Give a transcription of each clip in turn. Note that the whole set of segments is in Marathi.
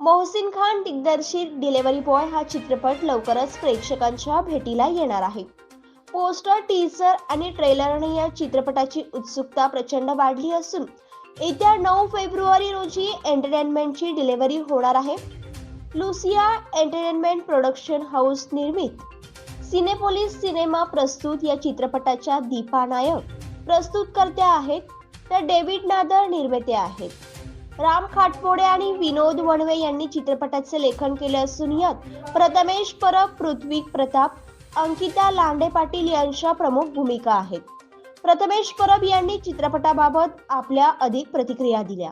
मोहसिन खान दिग्दर्शित डिलेव्हरी बॉय हा चित्रपट लवकरच प्रेक्षकांच्या भेटीला येणार आहे. पोस्टर टीझर आणि ट्रेलरने या चित्रपटाची उत्सुकता प्रचंड वाढली असून येत्या नऊ फेब्रुवारी रोजी एंटरटेनमेंटची डिलेवरी होणार आहे. लुसिया एंटरटेनमेंट प्रोडक्शन हाऊस निर्मित. सिनेपोलिस सिनेमा प्रस्तुत या चित्रपटाच्या दीपा नायक. प्रस्तुतकर्त्या आहेत तर डेव्हिड नादर निर्माते आहेत. राम खाटपोडे आणि विनोद वणवे यांनी चित्रपटाचे लेखन केले असून यात प्रथमेश परब पृथ्वी प्रताप अंकिता लांडे पाटील यांच्या प्रमुख भूमिका आहेत. प्रथमेश परब यांनी चित्रपटाबाबत आपल्या अधिक प्रतिक्रिया दिल्या.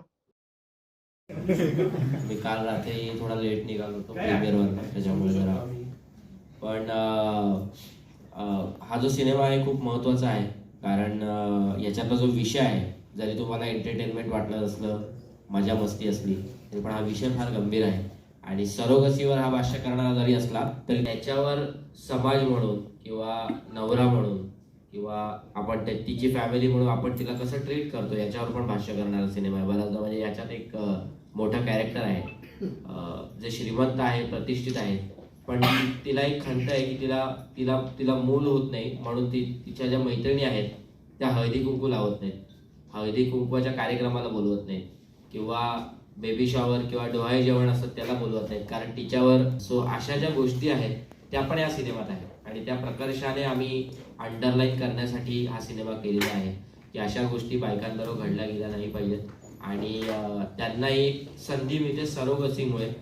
मी काल रात्री थोडा लेट निघालो होतो प्रीमियरवर त्याच्यामुळे जरा. पण हा जो सिनेमा आहे खूप महत्त्वाचा आहे. कारण याच्यातला जो विषय आहे जरी तुम्हाला एंटरटेनमेंट वाटलं असलं मजा मस्ती असली तरी पण हा विषय फार गंभीर आहे. आणि सरोगसीवर हा भाष्य करणारा जरी असला तरी त्याच्यावर समाज म्हणून किंवा नवरा म्हणून किंवा आपण त्या- तिची फॅमिली म्हणून आपण तिला कसं ट्रीट करतो याच्यावर पण भाष्य करणारा सिनेमा आहे. बऱ्याचदा म्हणजे याच्यात एक मोठं कॅरेक्टर आहे. जे श्रीमंत आहे प्रतिष्ठित आहे. पण तिला एक खंत आहे की तिला तिला तिला मूल होत नाही म्हणून ती तिच्या ज्या मैत्रिणी आहेत त्या हळदी कुंकू लावत नाहीत. हळदी कुंकवाच्या कार्यक्रमाला बोलवत नाहीत. किंवा बेबी शॉवर किंवा डोहाळे जेवण असं त्याला बोलवत आहेत कारण तिच्यावर सो अशा ज्या गोष्टी आहेत त्या पण या सिनेमात आहेत. आणि त्या प्रकर्षाने आम्ही अंडरलाईन करण्यासाठी हा सिनेमा केलेला आहे. की अशा गोष्टी बायकांबरोबर घडल्या गेल्या नाही पाहिजेत. आणि त्यांनाही संधी मिळते सरोगसीमुळे.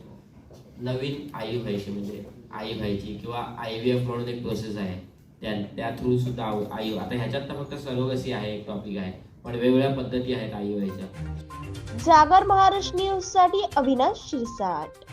नवीन आई व्हायची म्हणजे आई व्हायची किंवा आय व्ही एफ म्हणून एक प्रोसेस आहे. त्या त्या थ्रू सुद्धा आव- आई आता ह्याच्यात तर फक्त सरोगसी आहे एक टॉपिक आहे. पण वेगवेगळ्या पद्धती आहेत आई व्हायच्या जागर महाराष्ट्र न्यूजसाठी अविनाश शिरसाट.